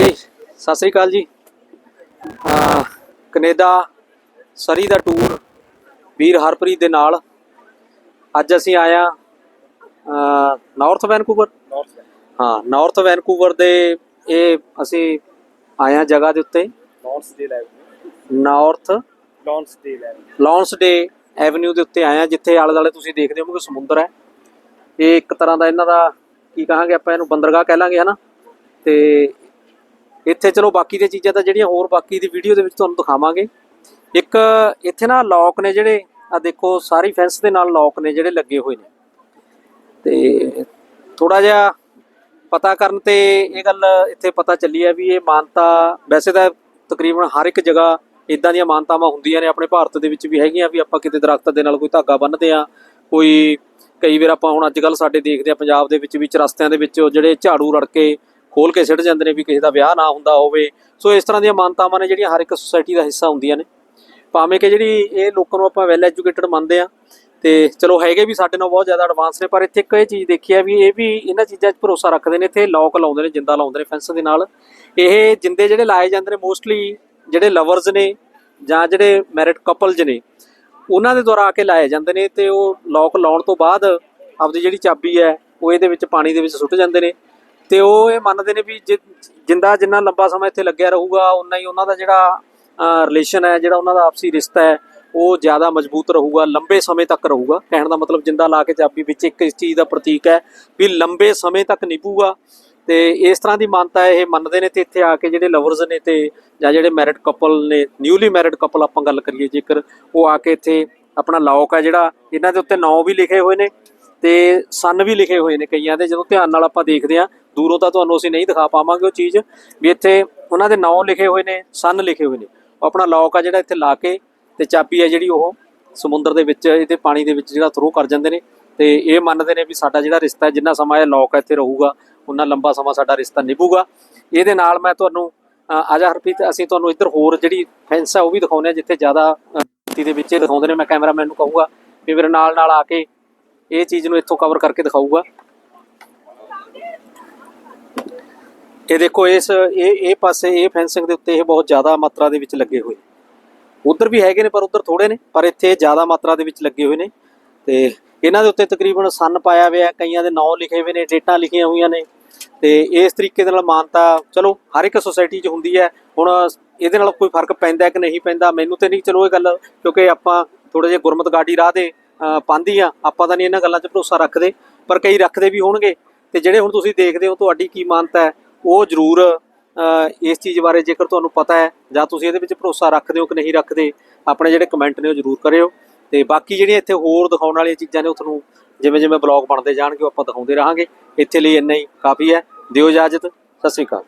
ਹਾਂਜੀ ਸਤਿ ਸ੍ਰੀ ਅਕਾਲ ਜੀ। ਕੈਨੇਡਾ ਸਰੀ ਦਾ ਟੂਰ ਵੀਰ ਹਰਪ੍ਰੀਤ ਦੇ ਨਾਲ। ਅੱਜ ਅਸੀਂ ਆਇਆ ਨਾਰਥ ਵੈਨਕੂਵਰ ਹਾਂ ਨਾਰਥ ਵੈਨਕੂਵਰ ਦੇ ਇਹ ਅਸੀਂ ਆਇਆ ਜਗ੍ਹਾ ਦੇ ਉੱਤੇ। ਲੌਂਸ ਲੈ ਨਾਰਥ ਲੌਂਸ ਲੌਂਸਡੇ ਐਵਨਿਊ ਦੇ ਉੱਤੇ ਆਇਆ ਜਿੱਥੇ ਆਲੇ ਦੁਆਲੇ ਤੁਸੀਂ ਦੇਖਦੇ ਹੋ ਕਿ ਸਮੁੰਦਰ ਹੈ। ਇਹ ਇੱਕ ਤਰ੍ਹਾਂ ਦਾ ਇਹਨਾਂ ਦਾ ਕੀ ਕਹਾਂਗੇ ਆਪਾਂ ਇਹਨੂੰ ਬੰਦਰਗਾਹ ਕਹਿ ਲਾਂਗੇ ਹਨਾ? ਤੇ ਇੱਥੇ ਚਲੋ ਬਾਕੀ ਦੀਆਂ ਚੀਜ਼ਾਂ ਤਾਂ ਜਿਹੜੀਆਂ ਹੋਰ ਬਾਕੀ ਦੀ ਵੀਡੀਓ ਦੇ ਵਿੱਚ ਤੁਹਾਨੂੰ ਦਿਖਾਵਾਂਗੇ। ਇੱਕ ਇੱਥੇ ਨਾ ਲੌਕ ਨੇ ਜਿਹੜੇ ਆ ਦੇਖੋ ਸਾਰੀ ਫੈਂਸ ਦੇ ਨਾਲ ਲੌਕ ਨੇ ਜਿਹੜੇ ਲੱਗੇ ਹੋਏ ਨੇ। ਤੇ ਥੋੜਾ ਜਿਹਾ ਪਤਾ ਕਰਨ ਤੇ ਇਹ ਗੱਲ ਇੱਥੇ ਪਤਾ ਚੱਲੀ ਹੈ ਵੀ ਇਹ ਮਾਨਤਾ, ਵੈਸੇ ਤਾਂ ਤਕਰੀਬਨ ਹਰ ਇੱਕ ਜਗ੍ਹਾ ਇਦਾਂ ਦੀਆਂ ਮਾਨਤਾਵਾਂ ਹੁੰਦੀਆਂ ਨੇ ਆਪਣੇ ਭਾਰਤ ਦੇ ਵਿੱਚ ਵੀ ਹੈਗੀਆਂ ਵੀ ਆਪਾਂ ਕਿਤੇ ਦਰਖਤ ਦੇ ਨਾਲ ਕੋਈ ਧਾਗਾ ਬੰਨਦੇ ਆ ਕੋਈ ਕਈ ਵਾਰ ਆਪਾਂ ਹੁਣ ਅੱਜ ਕੱਲ ਸਾਡੇ ਦੇਖਦੇ ਆ ਪੰਜਾਬ ਦੇ ਵਿੱਚ ਵੀ ਰਸਤਿਆਂ ਦੇ ਵਿੱਚ ਜਿਹੜੇ ਝਾੜੂ ਰੜ ਕੇ ਖੋਲ ਕੇ ਸਿੱਟ ਜਾਂਦੇ ਨੇ ਵੀ ਕਿਸੇ ਦਾ ਵਿਆਹ ਨਾ ਹੁੰਦਾ ਹੋਵੇ। ਸੋ ਇਸ ਤਰ੍ਹਾਂ ਦੀਆਂ ਮਾਨਤਾਵਾਂ ਨੇ ਜਿਹੜੀਆਂ ਹਰ ਇੱਕ ਸੁਸਾਇਟੀ ਦਾ ਹਿੱਸਾ ਹੁੰਦੀਆਂ ਨੇ। ਭਾਵੇਂ ਕਿ ਜਿਹੜੀ ਇਹ ਲੋਕਾਂ ਨੂੰ ਆਪਾਂ ਵੈਲ ਐਜੂਕੇਟਡ ਮੰਨਦੇ ਆ ਤੇ ਚਲੋ ਹੈਗੇ ਵੀ ਸਾਡੇ ਨਾਲ ਬਹੁਤ ਜ਼ਿਆਦਾ ਐਡਵਾਂਸ ਨੇ, ਪਰ ਇੱਥੇ ਇੱਕ ਇਹ ਚੀਜ਼ ਦੇਖੀ ਆ ਵੀ ਇਹ ਵੀ ਇਹਨਾਂ ਚੀਜ਼ਾਂ 'ਚ ਭਰੋਸਾ ਰੱਖਦੇ ਨੇ, ਇੱਥੇ ਲੋਕ ਲਾਉਂਦੇ ਨੇ, ਜਿੰਦਾ ਲਾਉਂਦੇ ਨੇ ਫੈਂਸ ਦੇ ਨਾਲ। ਇਹ ਜਿੰਦੇ ਜਿਹੜੇ ਲਾਏ ਜਾਂਦੇ ਨੇ ਮੋਸਟਲੀ ਜਿਹੜੇ ਲਵਰਸ ਨੇ ਜਾਂ ਜਿਹੜੇ ਮੈਰਿਡ ਕਪਲਜ਼ ਨੇ, ਉਹਨਾਂ ਦੇ ਦੁਆਰਾ ਆ ਕੇ ਲਾਏ ਜਾਂਦੇ ਨੇ ਤੇ ਉਹ ਲੋਕ ਲਾਉਣ ਤੋਂ ਬਾਅਦ ਆਪਦੀ ਜਿਹੜੀ ਚਾਬੀ ਹੈ ਉਹ ਇਹਦੇ ਵਿੱਚ ਪਾਣੀ ਦੇ ਵਿੱਚ ਸੁੱਟ ਜਾਂਦੇ ਨੇ। ਤੇ ਉਹ ਇਹ ਮੰਨਦੇ ਨੇ ਵੀ ਜਿ- ਜਿੰਦਾ ਜਿੰਨਾ ਲੰਬਾ ਸਮਾਂ ਇੱਥੇ ਲੱਗਿਆ ਰਹੂਗਾ ਉਨਾ ਹੀ ਉਹਨਾਂ ਦਾ ਜਿਹੜਾ ਰਿਲੇਸ਼ਨ ਹੈ, ਜਿਹੜਾ ਉਹਨਾਂ ਦਾ ਆਪਸੀ ਰਿਸ਼ਤਾ ਹੈ, ਉਹ ਜ਼ਿਆਦਾ ਮਜ਼ਬੂਤ ਰਹੂਗਾ, ਲੰਬੇ ਸਮੇਂ ਤੱਕ ਰਹੂਗਾ। ਕਹਿਣ ਦਾ ਮਤਲਬ ਜਿੰਦਾ ਲਾ ਕੇ ਚਾਬੀ ਵਿੱਚ ਇੱਕ ਇਸ ਚੀਜ਼ ਦਾ ਪ੍ਰਤੀਕ ਹੈ ਵੀ ਲੰਬੇ ਸਮੇਂ ਤੱਕ ਨਿਭੂਗਾ। ਤੇ ਇਸ ਤਰ੍ਹਾਂ ਦੀ ਮਾਨਤਾ ਇਹ ਮੰਨਦੇ ਨੇ ਤੇ ਇੱਥੇ ਆ ਕੇ ਜਿਹੜੇ ਲਵਰਸ ਨੇ ਤੇ ਜਾਂ ਜਿਹੜੇ ਮੈਰਿਡ ਕਪਲ ਨੇ ਨਿਊਲੀ ਮੈਰਿਡ ਕਪਲ ਆਪਾਂ ਗੱਲ ਕਰੀਏ ਜੇਕਰ, ਉਹ ਆ ਕੇ ਇੱਥੇ ਆਪਣਾ ਲੌਕ ਹੈ ਜਿਹੜਾ, ਇਹਨਾਂ ਦੇ ਉੱਤੇ ਨਾਂ ਵੀ ਲਿਖੇ ਹੋਏ ਨੇ। ਤੇ ਸੰਨ ਵੀ ਲਿਖੇ ਹੋਏ ਨੇ ਕਈਆਂ ਦੇ, ਜਦੋਂ ਧਿਆਨ ਨਾਲ ਆਪਾਂ ਦੇਖਦੇ ਆ ਦੂਰੋਂ ਤਾਂ ਤੁਹਾਨੂੰ ਅਸੀਂ ਨਹੀਂ ਦਿਖਾ ਪਾਵਾਂਗੇ ਉਹ ਚੀਜ਼, ਵੀ ਇੱਥੇ ਉਹਨਾਂ ਦੇ ਨਾਂ ਲਿਖੇ ਹੋਏ ਨੇ, ਸਨ ਲਿਖੇ ਹੋਏ ਨੇ। ਉਹ ਆਪਣਾ ਲੌਕ ਆ ਜਿਹੜਾ ਇੱਥੇ ਲਾ ਕੇ, ਤੇ ਚਾਬੀ ਹੈ ਜਿਹੜੀ ਉਹ ਸਮੁੰਦਰ ਦੇ ਵਿੱਚ, ਇਹਦੇ ਪਾਣੀ ਦੇ ਵਿੱਚ ਜਿਹੜਾ ਥਰੋ ਕਰ ਜਾਂਦੇ ਨੇ। ਤੇ ਇਹ ਮੰਨਦੇ ਨੇ ਵੀ ਸਾਡਾ ਜਿਹੜਾ ਰਿਸ਼ਤਾ ਹੈ, ਜਿੰਨਾ ਸਮਾਂ ਇਹ ਲੌਕ ਇੱਥੇ ਰਹੂਗਾ, ਉਨਾ ਲੰਬਾ ਸਮਾਂ ਸਾਡਾ ਰਿਸ਼ਤਾ ਨਿਭੂਗਾ। ਇਹਦੇ ਨਾਲ ਮੈਂ ਤੁਹਾਨੂੰ ਆਜਾ ਹਰਪ੍ਰੀਤ, ਅਸੀਂ ਤੁਹਾਨੂੰ ਇੱਧਰ ਹੋਰ ਜਿਹੜੀ ਫੈਂਸ ਆ, ਉਹ ਵੀ ਦਿਖਾਉਂਦੇ ਆ ਜਿੱਥੇ ਜ਼ਿਆਦਾ ਗਿਣਤੀ ਦੇ ਵਿੱਚ ਦਿਖਾਉਂਦੇ ਨੇ। ਮੈਂ ਕੈਮਰਾਮੈਨ ਨੂੰ ਕਹੂੰਗਾ ਵੀ ਮੇਰੇ ਨਾਲ ਨਾਲ ਆ ਕੇ ਇਹ ਚੀਜ਼ ਨੂੰ ਇੱਥੋਂ ਕਵਰ ਕਰਕੇ ਦਿਖਾਊਗਾ। ਇਹ ਦੇਖੋ, ਇਸ, ਇਹ ਇਹ ਪਾਸੇ, ਇਹ ਫੈਂਸਿੰਗ ਦੇ ਉੱਤੇ ਇਹ ਬਹੁਤ ਜ਼ਿਆਦਾ ਮਾਤਰਾ ਦੇ ਵਿੱਚ ਲੱਗੇ ਹੋਏ। ਉਧਰ ਵੀ ਹੈਗੇ ਨੇ, ਪਰ ਉਧਰ ਥੋੜੇ ਨੇ, ਪਰ ਇੱਥੇ ਜ਼ਿਆਦਾ ਮਾਤਰਾ ਦੇ ਵਿੱਚ ਲੱਗੇ ਹੋਏ ਨੇ। ਤੇ ਇਹਨਾਂ ਦੇ ਉੱਤੇ ਤਕਰੀਬਨ ਸਨ ਪਾਇਆ ਹੋਇਆ ਕਈਆਂ ਦੇ ਨਾਂ ਲਿਖੇ ਹੋਏ ਨੇ, ਡੇਟਾਂ ਲਿਖੀਆਂ ਹੋਈਆਂ ਨੇ। ਤੇ ਇਸ ਤਰੀਕੇ ਦੇ ਨਾਲ ਮਾਨਤਾ, ਚਲੋ, ਹਰ ਇੱਕ ਸੁਸਾਇਟੀ 'ਚ ਹੁੰਦੀ ਹੈ। ਹੁਣ ਇਹਦੇ ਨਾਲ ਕੋਈ ਫ਼ਰਕ ਪੈਂਦਾ ਕਿ ਨਹੀਂ ਪੈਂਦਾ? ਮੈਨੂੰ ਤੇ ਨਹੀਂ, ਚਲੋ ਇਹ ਗੱਲ, ਕਿਉਂਕਿ ਆਪਾਂ ਥੋੜੇ ਜਿਹਾ ਗੁਰਮਤ ਗਾਡੀ ਰਾਹ ਦੇ ਪਾਉਂਦੀ ਪਾਂਦੀ ਆ, ਆਪਾਂ ਤਾਂ ਨਹੀਂ ਇਹਨਾਂ ਗੱਲਾਂ 'ਚ ਭਰੋਸਾ ਰੱਖਦੇ, ਪਰ ਕਈ ਰੱਖਦੇ ਵੀ ਹੋਣਗੇ। ਤੇ ਜਿਹੜੇ ਹੁਣ ਤੁਸੀਂ ਦੇਖਦੇ ਹੋ ਤੁਹਾਡੀ ਕੀ ਮਾਨਤਾ ਹੈ, ਉਹ ਜ਼ਰੂਰ ਇਸ ਚੀਜ਼ ਬਾਰੇ ਜੇਕਰ ਤੁਹਾਨੂੰ ਪਤਾ ਹੈ, ਜਾਂ ਤੁਸੀਂ ਇਹਦੇ ਵਿੱਚ ਭਰੋਸਾ ਰੱਖਦੇ ਹੋ ਕਿ ਨਹੀਂ ਰੱਖਦੇ, ਆਪਣੇ ਜਿਹੜੇ ਕਮੈਂਟ ਨੇ ਉਹ ਜ਼ਰੂਰ ਕਰਿਓ। ਤੇ ਬਾਕੀ ਜਿਹੜੀਆਂ ਇੱਥੇ ਹੋਰ ਦਿਖਾਉਣ ਵਾਲੀਆਂ ਚੀਜ਼ਾਂ ਨੇ, ਉਹ ਤੁਹਾਨੂੰ ਜਿਵੇਂ ਜਿਵੇਂ ਬਲੌਗ ਬਣਦੇ ਜਾਣਗੇ, ਉਹ ਆਪਾਂ ਦਿਖਾਉਂਦੇ ਰਹਾਂਗੇ। ਇੱਥੇ ਲਈ ਇੰਨਾ ਹੀ, ਕਾਫੀ ਹੈ। ਦਿਓ ਇਜਾਜ਼ਤ, ਸਤਿ ਸ਼੍ਰੀ ਅਕਾਲ।